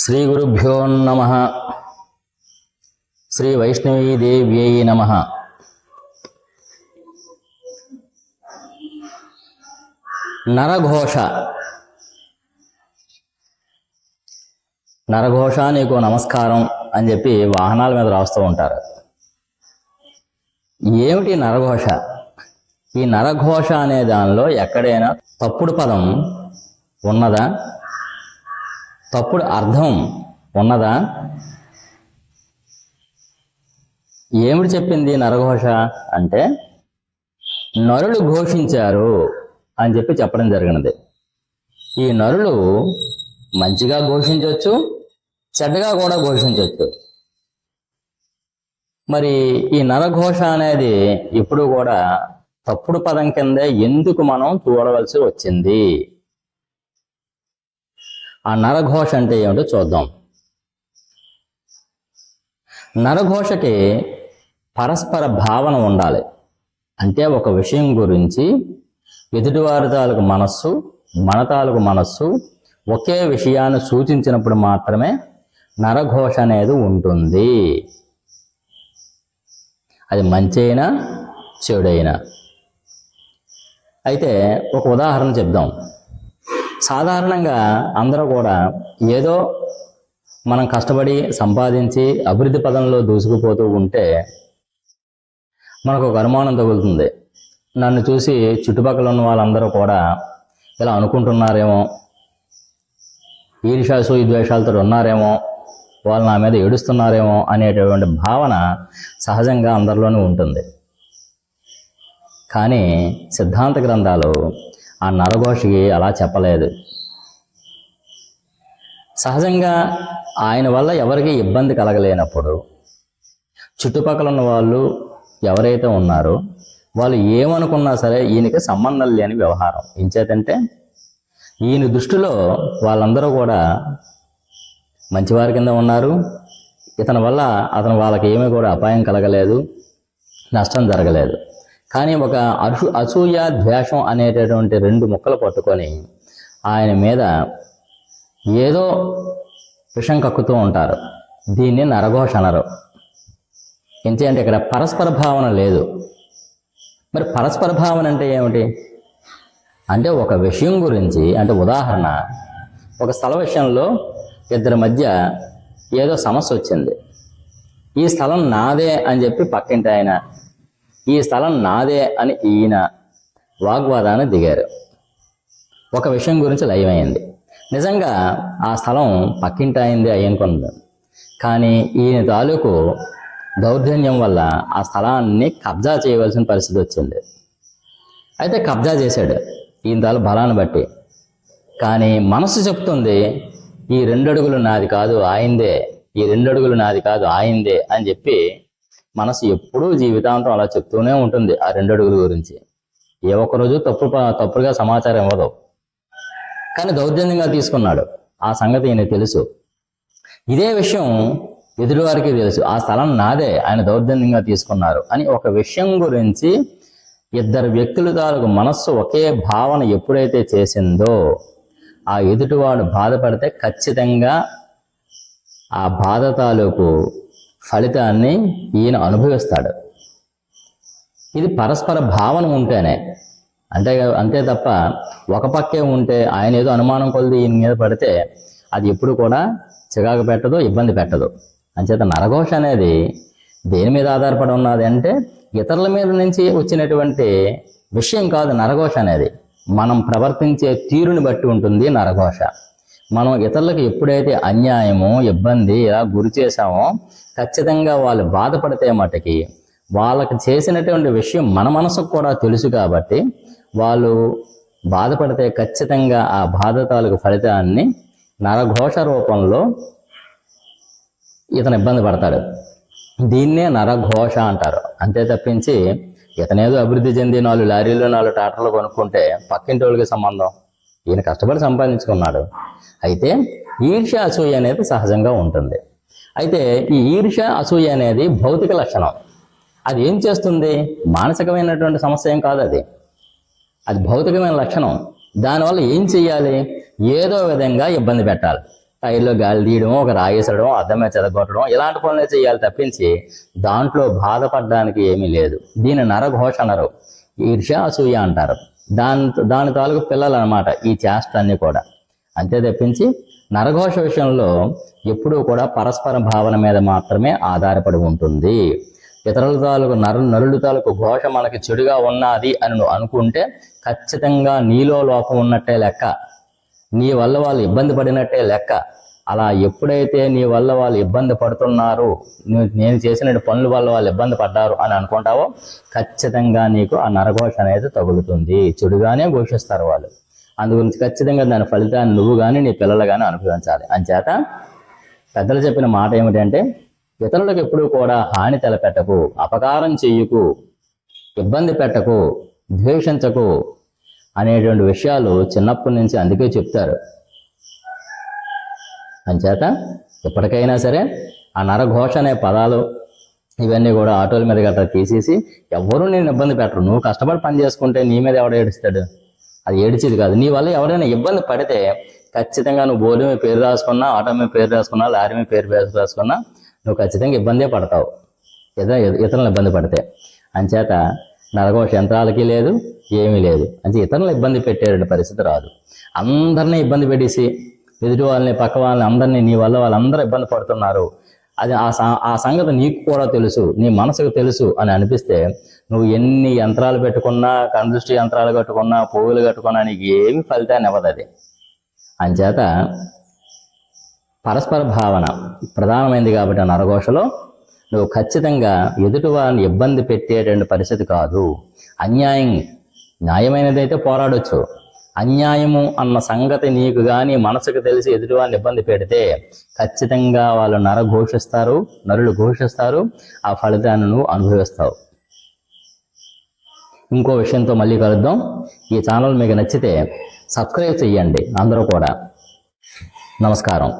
శ్రీ గురుభ్యో నమ. శ్రీ వైష్ణవీదేవ్యై నమ. నరఘోష. నరఘోష నీకు నమస్కారం అని చెప్పి వాహనాల మీద రాస్తూ ఉంటారు. ఏమిటి నరఘోష? ఈ నరఘోష అనే దానిలో ఎక్కడైనా తప్పుడు పదం ఉన్నదా? తప్పుడు అర్థం ఉన్నదా? ఏమిటి చెప్పింది నరఘోష? అంటే నరులు ఘోషించారు అని చెప్పి చెప్పడం జరిగినది. ఈ నరులు మంచిగా ఘోషించవచ్చు చెడ్డగా కూడా ఘోషించవచ్చు మరి ఈ నరఘోష అనేది ఇప్పుడు కూడా తప్పుడు పదం కింద ఎందుకు మనం చూడవలసి వచ్చింది? ఆ నరఘోష అంటే ఏమిటో చూద్దాం. నరఘోషకి పరస్పర భావన ఉండాలి. అంటే ఒక విషయం గురించి ఎదుటివారి తాలూకు మనస్సు మన తాలూకు మనస్సు ఒకే విషయాన్ని సూచించినప్పుడు మాత్రమే నరఘోష అనేది ఉంటుంది. అది మంచి అయినా చెడైనా. అయితే ఒక ఉదాహరణ చెప్దాం. సాధారణంగా అందరూ కూడా ఏదో మనం కష్టపడి సంపాదించి అభివృద్ధి పదంలో దూసుకుపోతూ ఉంటే మనకు ఒక అనుమానం తగులుతుంది. నన్ను చూసి చుట్టుపక్కల ఉన్న వాళ్ళందరూ కూడా ఇలా అనుకుంటున్నారేమో ఈర్షాసు ఈ ద్వేషాలతో ఉన్నారేమో వాళ్ళు నా మీద ఏడుస్తున్నారేమో అనేటటువంటి భావన సహజంగా అందరిలోనూ ఉంటుంది. కానీ సిద్ధాంత గ్రంథాలు ఆ నరఘోషకి అలా చెప్పలేదు. సహజంగా ఆయన వల్ల ఎవరికి ఇబ్బంది కలగలేనప్పుడు చుట్టుపక్కల ఉన్న వాళ్ళు ఎవరైతే ఉన్నారో వాళ్ళు ఏమనుకున్నా సరే ఈయనకి సంబంధం లేని వ్యవహారం. ఎంచేతంటే ఈయన దృష్టిలో వాళ్ళందరూ కూడా మంచివారి కింద ఉన్నారు. ఇతని వల్ల అతను వాళ్ళకి ఏమీ కూడా అపాయం కలగలేదు నష్టం జరగలేదు. కానీ ఒక అసు అసూయ ద్వేషం అనేటటువంటి రెండు ముక్కలు పట్టుకొని ఆయన మీద ఏదో విషం కక్కుతూ ఉంటారు. దీన్ని నరఘోష అనరు. అంటే ఇక్కడ పరస్పర భావన లేదు. మరి పరస్పర భావన అంటే ఏమిటి? అంటే ఒక విషయం గురించి అంటే ఉదాహరణ ఒక స్థల విషయంలో ఇద్దరి మధ్య ఏదో సమస్య వచ్చింది. ఈ స్థలం నాదే అని చెప్పి పక్కింటి ఆయన ఈ స్థలం నాదే అని ఈయన వాగ్వాదాన్ని దిగారు. ఒక విషయం గురించి లయమైంది. నిజంగా ఆ స్థలం పక్కింటి అయింది అయ్యనుకున్నది కానీ ఈయన తాలూకు దౌర్జన్యం వల్ల ఆ స్థలాన్ని కబ్జా చేయవలసిన పరిస్థితి వచ్చింది. అయితే కబ్జా చేశాడు. ఈయన తాలూ బలాన్ని బట్టి. కానీ మనసు చెప్తుంది ఈ రెండు అడుగులు నాది కాదు ఆయిందే. ఈ రెండు అడుగులు నాది కాదు ఆయిందే అని చెప్పి మనసు ఎప్పుడూ జీవితాంతం అలా చెప్తూనే ఉంటుంది ఆ రెండు అడుగుల గురించి. ఏ ఒక్కరోజు తప్పు తప్పుగా సమాచారం ఇవ్వదు. కానీ దౌర్జన్యంగా తీసుకున్నాడు. ఆ సంగతి ఈయన తెలుసు. ఇదే విషయం ఎదుటివారికి తెలుసు. ఆ స్థలం నాదే ఆయన దౌర్జన్యంగా తీసుకున్నారు అని ఒక విషయం గురించి ఇద్దరు వ్యక్తులు తాలూకు మనస్సు ఒకే భావన ఎప్పుడైతే చేసిందో ఆ ఎదుటివాడు బాధపడితే ఖచ్చితంగా ఆ బాధ తాలూకు ఫలితాన్ని ఈయన అనుభవిస్తాడు. ఇది పరస్పర భావన ఉంటేనే. అంటే అంతే తప్ప ఒక పక్కే ఉంటే ఆయన ఏదో అనుమానం కొలిది ఈయన మీద పడితే అది ఎప్పుడు కూడా చికాకు పెట్టదు ఇబ్బంది పెట్టదు. అంచేత నరఘోష అనేది దేని మీద ఆధారపడి ఉన్నది అంటే ఇతరుల మీద నుంచి వచ్చినటువంటి విషయం కాదు నరఘోష అనేది. మనం ప్రవర్తించే తీరుని బట్టి ఉంటుంది నరఘోష. మనం ఇతరులకు ఎప్పుడైతే అన్యాయము ఇబ్బంది ఇలా గురి చేశామో ఖచ్చితంగా వాళ్ళు బాధపడితే మటుకి వాళ్ళకి చేసినటువంటి విషయం మన మనసుకు కూడా తెలుసు కాబట్టి వాళ్ళు బాధపడితే ఖచ్చితంగా ఆ బాధ తాలూకు ఫలితాన్ని నరఘోష రూపంలో ఇతను ఇబ్బంది పడతాడు. దీన్నే నరఘోష అంటారు. అంతే తప్పించి ఇతనేదో అభివృద్ధి చెంది నాలుగు లారీలు నాలుగు టాటర్లు కొనుక్కుంటే పక్కింటి వాళ్ళకి సంబంధం. ఈయన కష్టపడి సంపాదించుకున్నాడు. అయితే ఈర్ష్య అసూయ అనేది సహజంగా ఉంటుంది. అయితే ఈ ఈర్ష అసూయ అనేది భౌతిక లక్షణం. అది ఏం చేస్తుంది? మానసికమైనటువంటి సమస్య ఏం కాదు అది. అది భౌతికమైన లక్షణం. దానివల్ల ఏం చెయ్యాలి? ఏదో విధంగా ఇబ్బంది పెట్టాలి. టైర్లో గాలి తీయడం ఒక రాయేసడం అద్దమే చెదగొట్టడం ఇలాంటి పనులే చేయాలి తప్పించి దాంట్లో బాధపడడానికి ఏమీ లేదు. దీని నరఘోష అనరు. ఈర్ష అసూయ అంటారు. దాని దాని తాలూకు పిల్లలు అనమాట ఈ చేష్టలన్నీ కూడా. అంతే తప్పించి నరఘోష విషయంలో ఎప్పుడూ కూడా పరస్పర భావన మీద మాత్రమే ఆధారపడి ఉంటుంది. ఇతరుల తాలూకు నరు నరుల తాలూకు ఘోష మనకి చెడుగా ఉన్నది అని నువ్వు అనుకుంటే ఖచ్చితంగా నీలో లోపం ఉన్నట్టే లెక్క. నీ వల్ల వాళ్ళు ఇబ్బంది పడినట్టే లెక్క. అలా ఎప్పుడైతే నీ వల్ల వాళ్ళు ఇబ్బంది పడుతున్నారు నేను చేసిన పనుల వల్ల వాళ్ళు ఇబ్బంది పడ్డారు అని అనుకుంటావో ఖచ్చితంగా నీకు ఆ నరఘోష అనేది తగులుతుంది. చెడుగానే ఘోషిస్తారు వాళ్ళు. అందుగురించి ఖచ్చితంగా దాని ఫలితాన్ని నువ్వు కానీ నీ పిల్లలు కానీ అనుభవించాలి. అంచేత పెద్దలు చెప్పిన మాట ఏమిటంటే ఇతరులకు ఎప్పుడూ కూడా హాని తలపెట్టకు అపకారం చెయ్యకు ఇబ్బంది పెట్టకు ద్వేషించకు అనేటువంటి విషయాలు చిన్నప్పటి నుంచి అందుకే చెప్తారు. అంచేత ఎప్పటికైనా సరే ఆ నరఘోష అనే పదాలు ఇవన్నీ కూడా ఆటోల మీద గట్రా తీసేసి ఎవరు నేను ఇబ్బంది పెట్టరు. నువ్వు కష్టపడి పని చేసుకుంటే నీ మీద ఎవడ ఏడుస్తాడు? అది ఏడిచేది కాదు. నీ వల్ల ఎవరైనా ఇబ్బంది పడితే ఖచ్చితంగా నువ్వు బోర్డు మీద పేరు రాసుకున్నా ఆటో మీద పేరు రాసుకున్నా లారీ మీద పేరు రాసుకున్నా నువ్వు ఖచ్చితంగా ఇబ్బందే పడతావు. ఇతర ఇతరులను ఇబ్బంది పడితే. అంచేత నరఘోష యంత్రాలకి లేదు ఏమీ లేదు. అంటే ఇతరులను ఇబ్బంది పెట్టేటువంటి పరిస్థితి రాదు. అందరినీ ఇబ్బంది పెట్టేసి ఎదుటి వాళ్ళని పక్క వాళ్ళని అందరినీ నీ వల్ల వాళ్ళందరూ ఇబ్బంది పడుతున్నారు. అది ఆ ఆ సంగతి నీకు కూడా తెలుసు నీ మనసుకు తెలుసు అని అనిపిస్తే నువ్వు ఎన్ని యంత్రాలు పెట్టుకున్నా కందృష్టి యంత్రాలు కట్టుకున్నా పువ్వులు కట్టుకున్నా నీకు ఏమి ఫలితాన్ని ఇవ్వదు అది. అంచేత పరస్పర భావన ప్రధానమైంది కాబట్టి నరఘోషలో నువ్వు ఖచ్చితంగా ఎదుటి వారిని ఇబ్బంది పెట్టేటువంటి పరిస్థితి కాదు. అన్యాయం న్యాయమైనదైతే పోరాడొచ్చు. అన్యాయము అన్న సంగతి నీకు కానీ మనసుకు తెలిసి ఎదుటి ఇబ్బంది పెడితే ఖచ్చితంగా వాళ్ళు నర ఘోషిస్తారు నరులు ఘోషిస్తారు ఆ ఫలితాన్ని నువ్వు అనుభవిస్తావు. ఇంకో విషయంతో మళ్ళీ కలుద్దాం. ఈ ఛానల్ మీకు నచ్చితే సబ్స్క్రైబ్ చేయండి అందరూ కూడా. నమస్కారం.